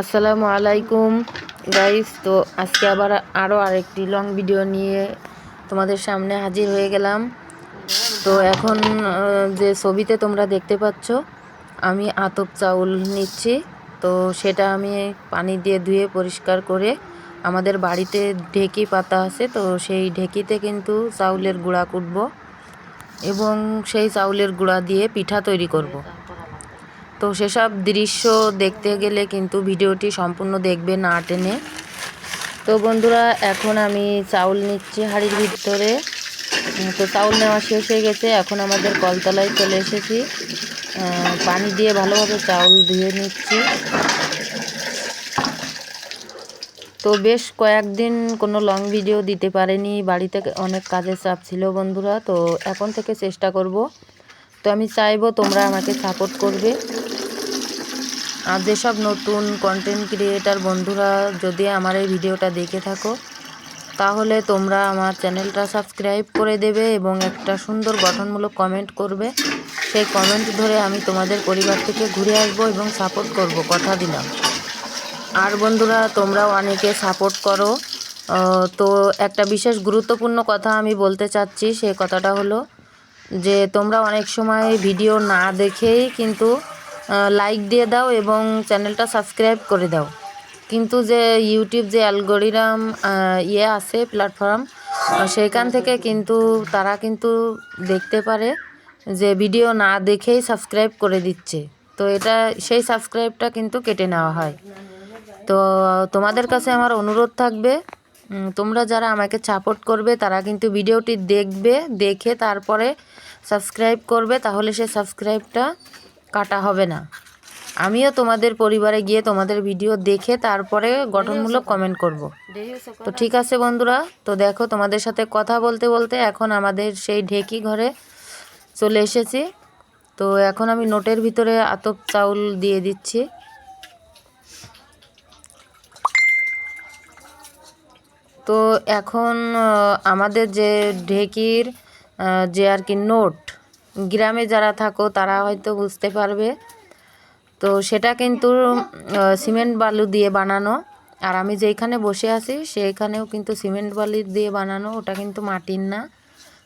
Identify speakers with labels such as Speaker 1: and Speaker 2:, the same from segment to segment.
Speaker 1: আসসালামু আলাইকুম। গাইস তো আজকে আবার আরও আরেকটি লং ভিডিও নিয়ে তোমাদের সামনে হাজির হয়ে গেলাম। তো এখন যে ছবিতে তোমরা দেখতে পাচ্ছ, আমি আতপ চাউল নিচ্ছি। তো সেটা আমি পানি দিয়ে ধুয়ে পরিষ্কার করে আমাদের বাড়িতে ঢেকি পাতা আছে, তো সেই ঢেকিতে কিন্তু চাউলের গুঁড়া কুটবো এবং সেই চাউলের গুঁড়া দিয়ে পিঠা তৈরি করব। তো সেসব দৃশ্য দেখতে গেলে কিন্তু ভিডিওটি সম্পূর্ণ দেখবে না টেনে। তো বন্ধুরা, এখন আমি চাউল নিচ্ছি হাঁড়ির ভিতরে। তো চাউল নেওয়া শেষ হয়ে গেছে। এখন আমাদের কলতলায় চলে এসেছি। পানি দিয়ে ভালোভাবে চাউল ধুয়ে নিচ্ছি। তো বেশ কয়েকদিন কোনো লং ভিডিও দিতে পারেনি। বাড়িতে অনেক কাজের চাপ ছিল বন্ধুরা, তো এখন থেকে চেষ্টা করব। তো আমি চাইব তোমরা আমাকে সাপোর্ট করবে। আর যেসব নতুন কন্টেন্ট ক্রিয়েটার বন্ধুরা, যদি আমার এই ভিডিওটা দেখে থাকো, তাহলে তোমরা আমার চ্যানেলটা সাবস্ক্রাইব করে দেবে এবং একটা সুন্দর গঠনমূলক কমেন্ট করবে। সেই কমেন্ট ধরে আমি তোমাদের পরিবার থেকে ঘুরে আসব এবং সাপোর্ট করব, কথা দিলাম। আর বন্ধুরা, তোমরাও অনেকে সাপোর্ট করো। তো একটা বিশেষ গুরুত্বপূর্ণ কথা আমি বলতে চাচ্ছি সেই কথাটা হলো যে তোমরা অনেক সময় ভিডিও না দেখেই কিন্তু লাইক দিয়ে দাও এবং চ্যানেলটা সাবস্ক্রাইব করে দাও। কিন্তু যে ইউটিউব যে অ্যালগোরিরাম ইয়ে আছে প্ল্যাটফর্ম সেখান থেকে কিন্তু তারা কিন্তু দেখতে পারে যে ভিডিও না দেখেই সাবস্ক্রাইব করে দিচ্ছে। তো এটা, সেই সাবস্ক্রাইবটা কিন্তু কেটে নেওয়া হয়। তো তোমাদের কাছে আমার অনুরোধ থাকবে তোমরা যারা আমাকে সাপোর্ট করবে, তারা কিন্তু ভিডিওটি দেখবে, দেখে তারপরে সাবস্ক্রাইব করবে, তাহলে সে সাবস্ক্রাইবটা কাটা হবে না। আমিও তোমাদের পরিবারে গিয়ে তোমাদের ভিডিও দেখে তারপরে গঠনমূলক কমেন্ট করব। তো ঠিক আছে বন্ধুরা, তো দেখো তোমাদের সাথে কথা বলতে বলতে এখন আমাদের সেই ঢেকি ঘরে চলে এসেছি। তো এখন আমি নোটের ভিতরে আতপ চাউল দিয়ে দিচ্ছি। তো এখন আমাদের যে ঢেকির যে আর কি নোট, গ্রামে যারা থাকো তারা হয়তো বুঝতে পারবে। তো সেটা কিন্তু সিমেন্ট বালু দিয়ে বানানো। আর আমি যেইখানে বসে আছি সেইখানেও কিন্তু সিমেন্ট বালি দিয়ে বানানো, ওটা কিন্তু মাটির না।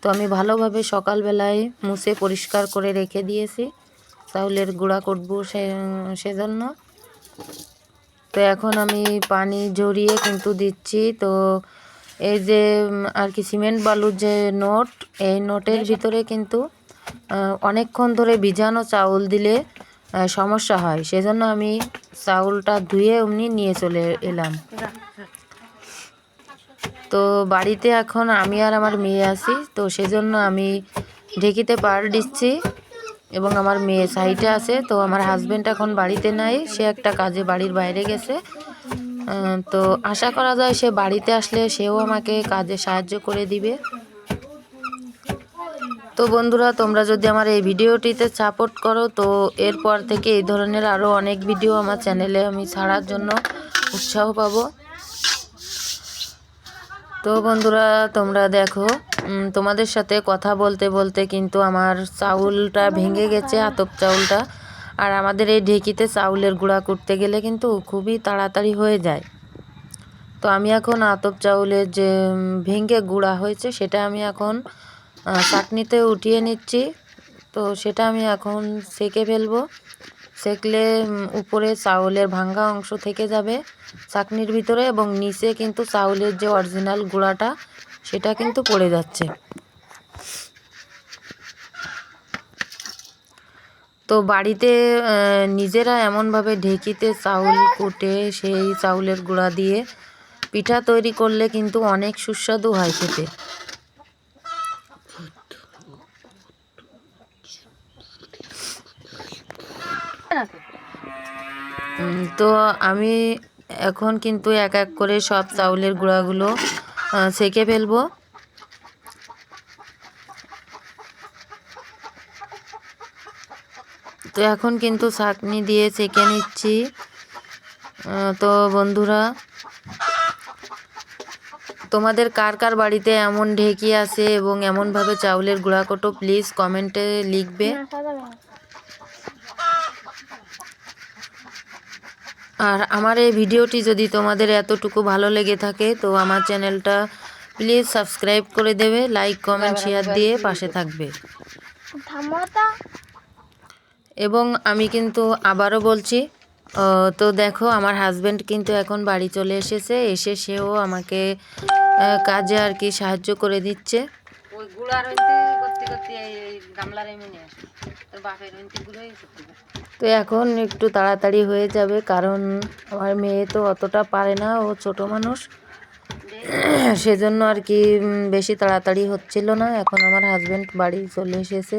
Speaker 1: তো আমি ভালোভাবে সকালবেলায় মুছে পরিষ্কার করে রেখে দিয়েছি। চাউলের গুঁড়া করব সে, সেজন্য। তো এখন আমি পানি জড়িয়ে কিন্তু দিচ্ছি। তো এই যে আর কি সিমেন্ট বালুর যে নোট, এই নোটের ভিতরে কিন্তু অনেকক্ষণ ধরে ভিজানো চাউল দিলে সমস্যা হয়। সেজন্য আমি চাউলটা ধুয়ে অমনি নিয়ে চলে এলাম। তো বাড়িতে এখন আমি আর আমার মেয়ে আছি। তো সেজন্য আমি ঢেকিতে পার দিচ্ছি। এবং আমার মেয়ে সাইডে আছে, তো আমার হাজব্যান্ড এখন বাড়িতে নাই, সে একটা কাজে বাড়ির বাইরে গেছে। তো আশা করা যায় সে বাড়িতে আসলে সেও আমাকে কাজে সাহায্য করে দিবে। তো বন্ধুরা, তোমরা যদি আমার এই ভিডিওটিতে সাপোর্ট করো, তো এরপর থেকে এই ধরনের আরও অনেক ভিডিও আমার চ্যানেলে আমি ছাড়ার জন্য উৎসাহ পাবো। তো বন্ধুরা, তোমরা দেখো তোমাদের সাথে কথা বলতে বলতে কিন্তু আমার চাউলটা ভেঙে গেছে, আতপ চাউলটা। আর আমাদের এই ঢেকিতে চাউলের গুঁড়া করতে গেলে কিন্তু খুবই তাড়াতাড়ি হয়ে যায়। তো আমি এখন আতপ চাউলের যে ভেঙে গুঁড়া হয়েছে, সেটা আমি এখন চাটনিতে উঠিয়ে নিচ্ছি। তো সেটা আমি এখন সেকে ফেলব। সেকলে উপরে চাউলের ভাঙ্গা অংশ থেকে যাবে চাটনির ভিতরে এবং নিচে কিন্তু চাউলের যে অরিজিনাল গুঁড়াটা, সেটা কিন্তু পড়ে যাচ্ছে। তো বাড়িতে নিজেরা এমনভাবে ঢেকিতে চাউল কুটে সেই চাউলের গুঁড়া দিয়ে পিঠা তৈরি করলে কিন্তু অনেক সুস্বাদু হয় খেতে। তো আমি এখন কিন্তু এক এক করে সব চাউলের গুঁড়াগুলো সেকে ফেলব। তো এখন কিন্তু ছাঁকনি দিয়ে সেকে নিচ্ছি। তো বন্ধুরা তোমাদের কার কার বাড়িতে এমন ঢেকি আছে এবং এমনভাবে চাউলের গুঁড়া কোটো প্লিজ কমেন্টে লিখবে। আর আমার এই ভিডিওটি যদি তোমাদের এতটুকু ভালো লেগে থাকে তো আমার চ্যানেলটা প্লিজ সাবস্ক্রাইব করে দেবে লাইক কমেন্ট শেয়ার দিয়ে পাশে থাকবে। এবং আমি কিন্তু আবারও বলছি তো দেখো আমার হাজব্যান্ড কিন্তু এখন বাড়ি চলে এসেছে এসে সেও আমাকে কাজে আর কি সাহায্য করে দিচ্ছে।
Speaker 2: করতে করতে এই এই গামলার এমনি নিয়ে আসে। তোর বাপের হইতে গুড়াই করতে
Speaker 1: তো এখন একটু তাড়াতাড়ি হয়ে যাবে কারণ আমার মেয়ে তো অতটা পারে না ও ছোট মানুষ। সেজন্য আর কি বেশি তাড়াতাড়ি হচ্ছিল না এখন আমার হাজব্যান্ড বাড়ি চলে এসেছে।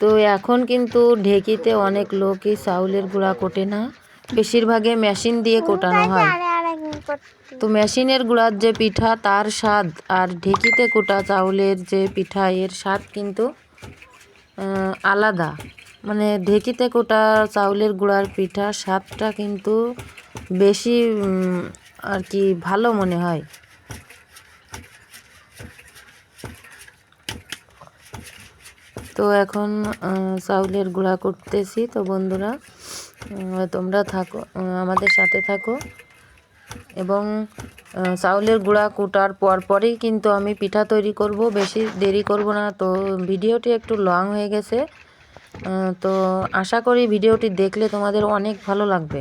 Speaker 1: তো এখন কিন্তু ঢেকিতে অনেক লোকই চাউলের গুঁড়া কোটে না বেশিরভাগে মেশিন দিয়ে কোটানো হয়। তো মেশিনের গুঁড়ার যে পিঠা, তার স্বাদ আর ঢেঁকিতে কোটা চাউলের যে পিঠা, এর স্বাদ কিন্তু আলাদা। মানে ঢেঁকিতে কোটা চাউলের গুঁড়ার পিঠা, স্বাদটা কিন্তু বেশি আর কি ভালো মনে হয়। তো এখন চাউলের গুঁড়া করতেছি। তো বন্ধুরা তোমরা থাকো আমাদের সাথে থাকো। এবং চাউলের গুঁড়া কুটার পর পরেই কিন্তু আমি পিঠা তৈরি করব। বেশি দেরি করব না। তো ভিডিওটি একটু লং হয়ে গেছে। তো আশা করি ভিডিওটি দেখলে তোমাদের অনেক ভালো লাগবে।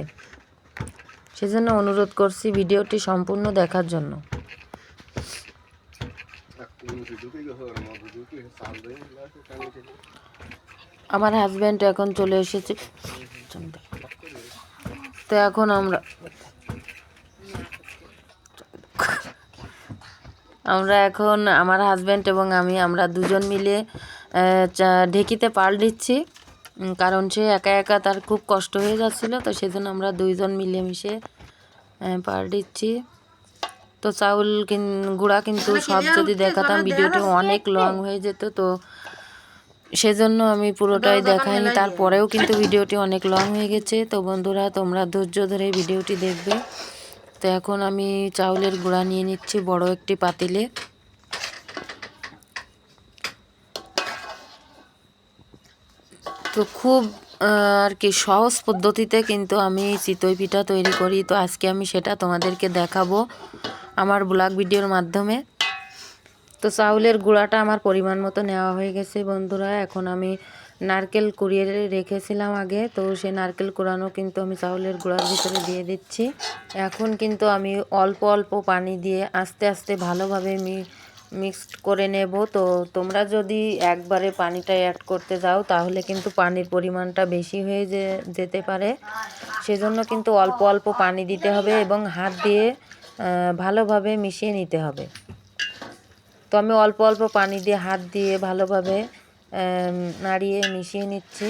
Speaker 1: সেজন্য অনুরোধ করছি ভিডিওটি সম্পূর্ণ দেখার জন্য। আমার হাজব্যান্ড এখন চলে এসেছে। তো এখন আমরা আমরা এখন আমার হাজব্যান্ড এবং আমি আমরা দুজন মিলে ঢেকিতে পাল দিচ্ছি। কারণ সে একা একা তার খুব কষ্ট হয়ে যাচ্ছিল তো সেজন্য আমরা দুইজন মিলেমিশে পাল দিচ্ছি। তো চাউল কিন গুঁড়া কিন্তু সব যদি দেখাতাম ভিডিওটি অনেক লং হয়ে যেত তো সেজন্য আমি পুরোটাই দেখাইনি। তারপরেও কিন্তু ভিডিওটি অনেক লং হয়ে গেছে। তো বন্ধুরা তোমরা ধৈর্য ধরে ভিডিওটি দেখবে। তো এখন আমি চাউলের গুঁড়া নিয়ে নিচ্ছি বড় একটি পাতিলে। তো খুব আর কি সহজ পদ্ধতিতে কিন্তু আমি চিতই পিঠা তৈরি করি। তো আজকে আমি সেটা তোমাদেরকে দেখাবো আমার ব্লগ ভিডিওর মাধ্যমে। তো চাউলের গুঁড়াটা আমার পরিমাণ মতো নেওয়া হয়ে গেছে বন্ধুরা। এখন আমি নারকেল কুড়িয়ে রেখেছিলাম আগে, তো সেই নারকেল কুড়ানো কিন্তু আমি চাউলের গুঁড়ার ভিতরে দিয়ে দিচ্ছি। এখন কিন্তু আমি অল্প অল্প পানি দিয়ে আস্তে আস্তে ভালোভাবে মি, মিক্সড করে নেব। তো তোমরা যদি একবারে পানিটা অ্যাড করতে যাও, তাহলে কিন্তু পানির পরিমাণটা বেশি হয়ে যেতে পারে। সেজন্য কিন্তু অল্প অল্প পানি দিতে হবে এবং হাত দিয়ে ভালোভাবে মিশিয়ে নিতে হবে। তো আমি অল্প অল্প পানি দিয়ে হাত দিয়ে ভালোভাবে নাড়িয়ে মিশিয়ে নিচ্ছি।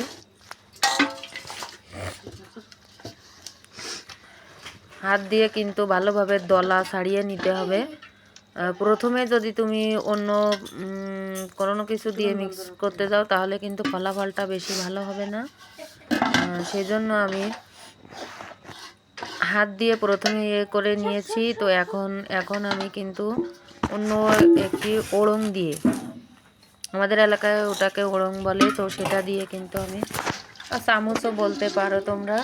Speaker 1: হাত দিয়ে কিন্তু ভালোভাবে দলা ছাড়িয়ে নিতে হবে। প্রথমে যদি তুমি অন্য কোনো কিছু দিয়ে মিক্স করতে যাও তাহলে কিন্তু ফলাফলটা বেশি ভালো হবে না। আহ, সেই জন্য আমি হাত দিয়ে প্রথমে ইয়ে করে নিয়েছি। তো এখন এখন আমি কিন্তু অন্য একটি ওড়ং দিয়ে আমাদের এলাকায় ওটাকে ওড়ং বলে তো সেটা দিয়ে কিন্তু আমি আর চামচও বলতে পারো তোমরা।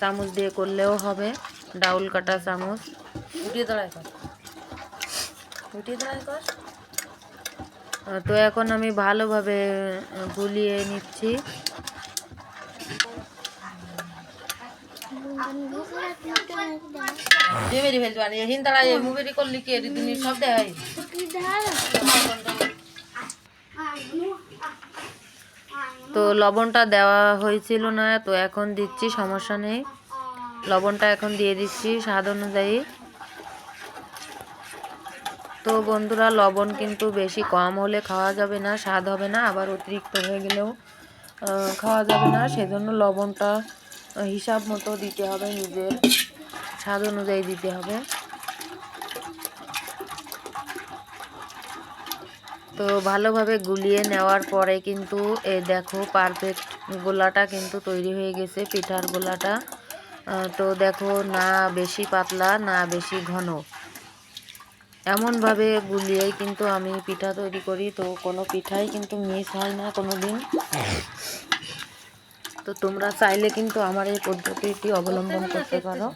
Speaker 1: চামচ দিয়ে করলেও হবে ডাউল কাটা চামচ। উঠিয়ে দাঁড়ায় কর উঠিয়ে দাঁড়ায় কর তো এখন আমি ভালোভাবে গুলিয়ে নিচ্ছি।
Speaker 2: জেমেরি ফেলতে পারি। এই করলি কি তুমি সব দেয়
Speaker 1: তো লবণটা দেওয়া হয়েছিল না, তো এখন দিচ্ছি, সমস্যা নেই। লবণটা এখন দিয়ে দিচ্ছি, স্বাদ অনুযায়ী। তো বন্ধুরা, লবণ কিন্তু বেশি কম হলে খাওয়া যাবে না, স্বাদ হবে না, আবার অতিরিক্ত হয়ে গেলেও খাওয়া যাবে না। সেজন্য লবণটা হিসাব মতো দিতে হবে, নিজের স্বাদ অনুযায়ী দিতে হবে। তো ভালোভাবে গুলিয়ে নেওয়ার পরে কিন্তু এই দেখো পারফেক্ট গোলাটা কিন্তু তৈরি হয়ে গেছে, পিঠার গোলাটা। তো দেখো না বেশি পাতলা, না বেশি ঘন। এমনভাবে গুলিয়েই কিন্তু আমি পিঠা তৈরি করি, তো কোনো পিঠাই কিন্তু মিস হয় না কোনো দিন তো তোমরা চাইলে কিন্তু আমার এই পদ্ধতিটি অবলম্বন করতে পারো।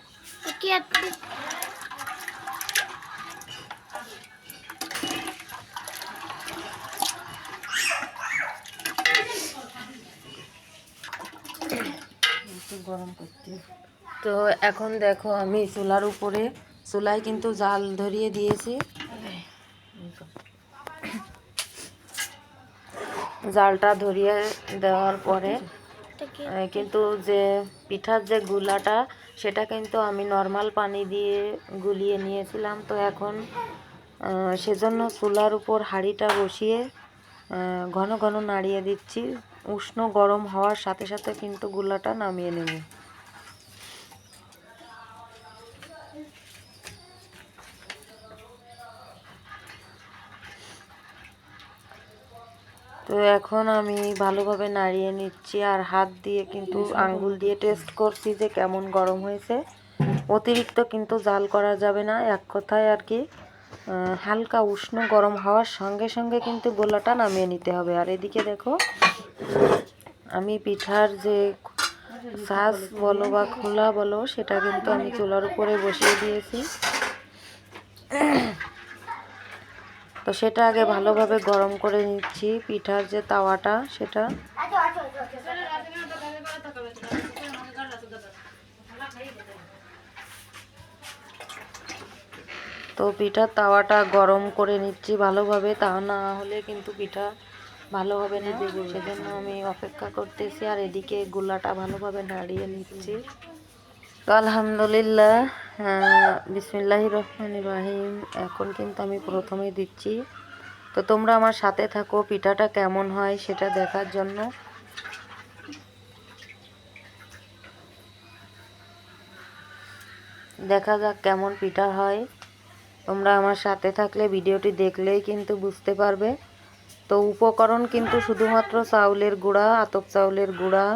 Speaker 1: গরম করতে। তো এখন দেখো আমি চুলার উপরে, চুলায় কিন্তু জাল ধরিয়ে দিয়েছি। জালটা ধরিয়ে দেওয়ার পরে কিন্তু যে পিঠার যে গুলাটা, সেটা কিন্তু আমি নর্মাল পানি দিয়ে গুলিয়ে নিয়েছিলাম। তো এখন সেজন্য চুলার উপর হাঁড়িটা বসিয়ে ঘন ঘন নাড়িয়ে দিচ্ছি। উষ্ণ গরম হওয়ার সাথে সাথে কিন্তু গুলাটা নামিয়ে নেব। তো এখন আমি ভালোভাবে নাড়িয়ে নিচ্ছি আর হাত দিয়ে কিন্তু আঙ্গুল দিয়ে টেস্ট করছি যে কেমন গরম হয়েছে। অতিরিক্ত কিন্তু জাল করা যাবে না এক কথায় আর কি। হালকা উষ্ণ গরম হওয়ার সঙ্গে সঙ্গে কিন্তু গোলাটা নামিয়ে নিতে হবে। আর এদিকে দেখো আমি পিঠার যে সাজ বলো বা খোলা বলো, সেটা কিন্তু আমি চুলার উপরে বসিয়ে দিয়েছি। তো সেটা আগে ভালোভাবে গরম করে নিচ্ছি, পিঠার যে তাওয়াটা, সেটা। তো পিঠার তাওয়াটা গরম করে নিচ্ছি ভালোভাবে, তা না হলে কিন্তু পিঠা ভালো হবে না সেজন্য আমি অপেক্ষা করতেছি আর এদিকে গোলাটা ভালোভাবে নাড়িয়ে নিচ্ছি। তো আলহামদুলিল্লাহ বিসমিল্লাহ রহমান রাহিম। এখন কিন্তু আমি প্রথমে দিচ্ছি। তো তোমরা আমার সাথে থাকো, পিঠাটা কেমন হয় সেটা দেখার জন্য। দেখা যাক কেমন পিঠা হয়। তোমরা আমার সাথে থাকলে, ভিডিওটি দেখলেই কিন্তু বুঝতে পারবে। তো উপকরণ কিন্তু শুধুমাত্র চাউলের গুঁড়া, আতপ চাউলের গুঁড়া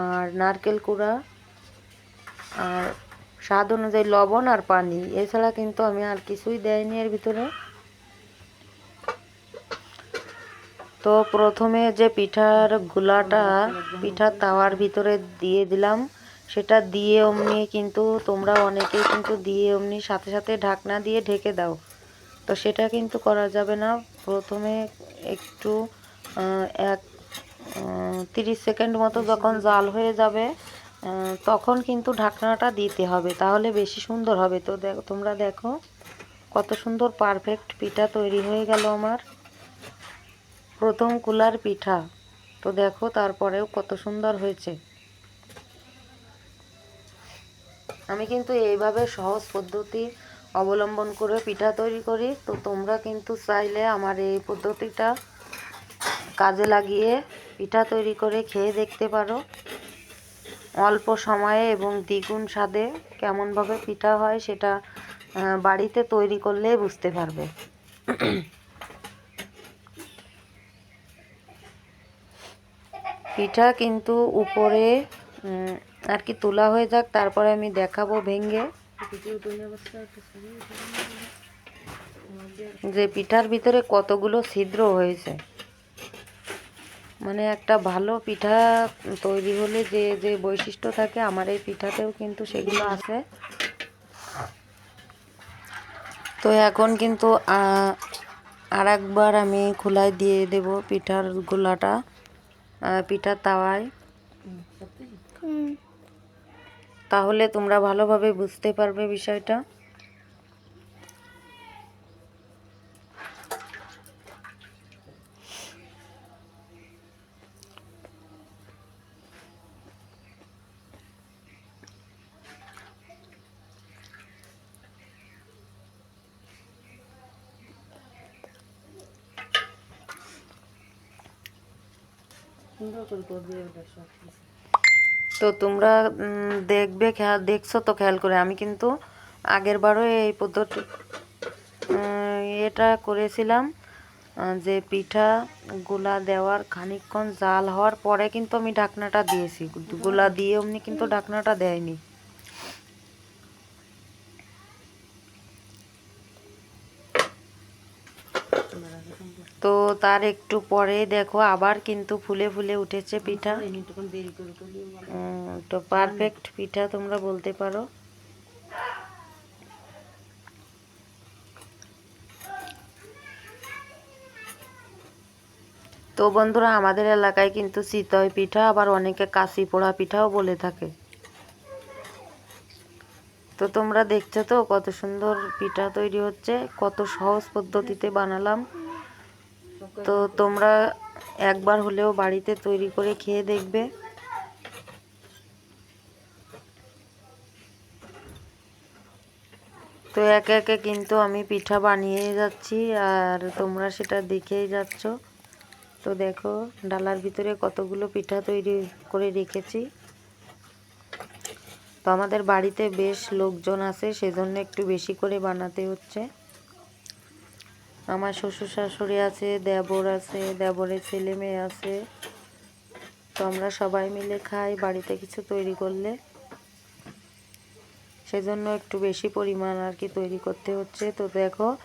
Speaker 1: আর নারকেল কুড়া আর স্বাদ অনুযায়ী লবণ আর পানি। এছাড়া কিন্তু আমি আর কিছুই দেয়নি এর ভিতরে। তো প্রথমে যে পিঠার গুলাটা, পিঠার তাওয়ার ভিতরে দিয়ে দিলাম, সেটা দিয়ে অমনি কিন্তু তোমরা অনেকেই কিন্তু দিয়ে অমনি সাথে সাথে ঢাকনা দিয়ে ঢেকে দাও। তো সেটা কিন্তু করা যাবে না। প্রথমে একটু এক তিরিশ সেকেন্ড মতো যখন জাল হয়ে যাবে তখন কিন্তু ঢাকনাটা দিতে হবে তাহলে বেশি সুন্দর হবে। তো দেখো তোমরা দেখো কত সুন্দর পারফেক্ট পিঠা তৈরি হয়ে গেল আমার। প্রথম কুলার পিঠা। তো দেখো তারপরেও কত সুন্দর হয়েছে। আমি কিন্তু এইভাবে সহজ পদ্ধতি অবলম্বন করে পিঠা তৈরি করি। তো তোমরা কিন্তু চাইলে আমার এই পদ্ধতিটা কাজে লাগিয়ে পিঠা তৈরি করে খেয়ে দেখতে পারো। অল্প সময়ে এবং দ্বিগুণ স্বাদে কেমনভাবে পিঠা হয় সেটা বাড়িতে তৈরি করলে বুঝতে পারবে। পিঠা কিন্তু উপরে আর কি তোলা হয়ে যাক, তারপরে আমি দেখাবো ভেঙে। যে পিঠার ভিতরে কতগুলো ছিদ্র হয়েছে। মানে একটা ভালো পিঠা তৈরি হলে যে যে বৈশিষ্ট্য থাকে, আমার এই পিঠাতেও কিন্তু সেগুলো আছে। তো এখন কিন্তু আর একবার আমি খোলায় দিয়ে দেব পিঠার গোলাটা পিঠার তাওয়ায়। তাহলে তোমরা ভালোভাবে বুঝতে পারবে বিষয়টা। তো তোমরা দেখবে, খেয়াল, দেখছ তো খেয়াল করে। আমি কিন্তু আগের বারও এই পদ্ধতি এটা করেছিলাম যে পিঠা গুলা দেওয়ার খানিকক্ষণ জাল হওয়ার পরে কিন্তু আমি ঢাকনাটা দিয়েছি। গুলা দিয়ে অমনি কিন্তু ঢাকনাটা দেয়নি। তার একটু পরে দেখো আবার কিন্তু ফুলে ফুলে উঠেছে পিঠা। উম, তো পারফেক্ট পিঠা তোমরা বলতে পারো। তো বন্ধুরা আমাদের এলাকায় কিন্তু চিতই পিঠা আবার অনেকে কাশি পোড়া পিঠাও বলে থাকে। তো তোমরা দেখছ তো কত সুন্দর পিঠা তৈরি হচ্ছে কত সহজ পদ্ধতিতে বানালাম। তো তোমরা একবার হলেও বাড়িতে তৈরি করে খেয়ে দেখবে। তো একে একে কিন্তু আমি পিঠা বানিয়ে যাচ্ছি আর তোমরা সেটা দেখেই যাচ্ছ। তো দেখো, ডালার ভিতরে কতগুলো পিঠা তৈরি করে রেখেছি। তো আমাদের বাড়িতে বেশ লোকজন আছে, সেজন্য একটু বেশি করে বানাতে হচ্ছে। আমার শ্বশুর শাশুড়ি আছে দেবর আছে দেবরের ছেলে মেয়ে আছে। তো আমরা সবাই মিলে খাই বাড়িতে কিছু তৈরি করলে। সেজন্য একটু বেশি পরিমাণ আর কি তৈরি করতে হচ্ছে। তো দেখো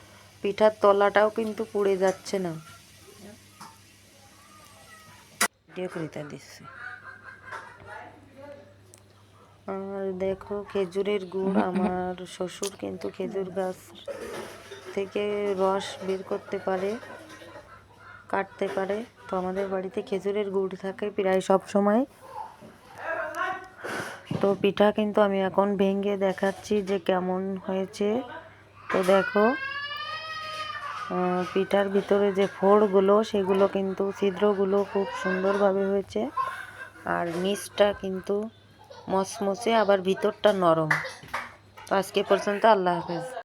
Speaker 1: পিঠার তলাটাও কিন্তু পুড়ে যাচ্ছে না। দিচ্ছে। আর দেখো খেজুরের গুড় আমার শ্বশুর কিন্তু খেজুর গাছ। থেকে রস বের করতে পারে, কাটতে পারে। তো আমাদের বাড়িতে খেজুরের গুড় থাকে প্রায় সব সময়। তো পিঠা কিন্তু আমি এখন ভেঙে দেখাচ্ছি যে কেমন হয়েছে। তো দেখো পিঠার ভিতরে যে ফোড়গুলো, সেগুলো কিন্তু ছিদ্রগুলো খুব সুন্দরভাবে হয়েছে। আর নিচটা কিন্তু মচমচে, আবার ভিতরটা নরম। তো আজকে পর্যন্ত আল্লাহ হাফেজ।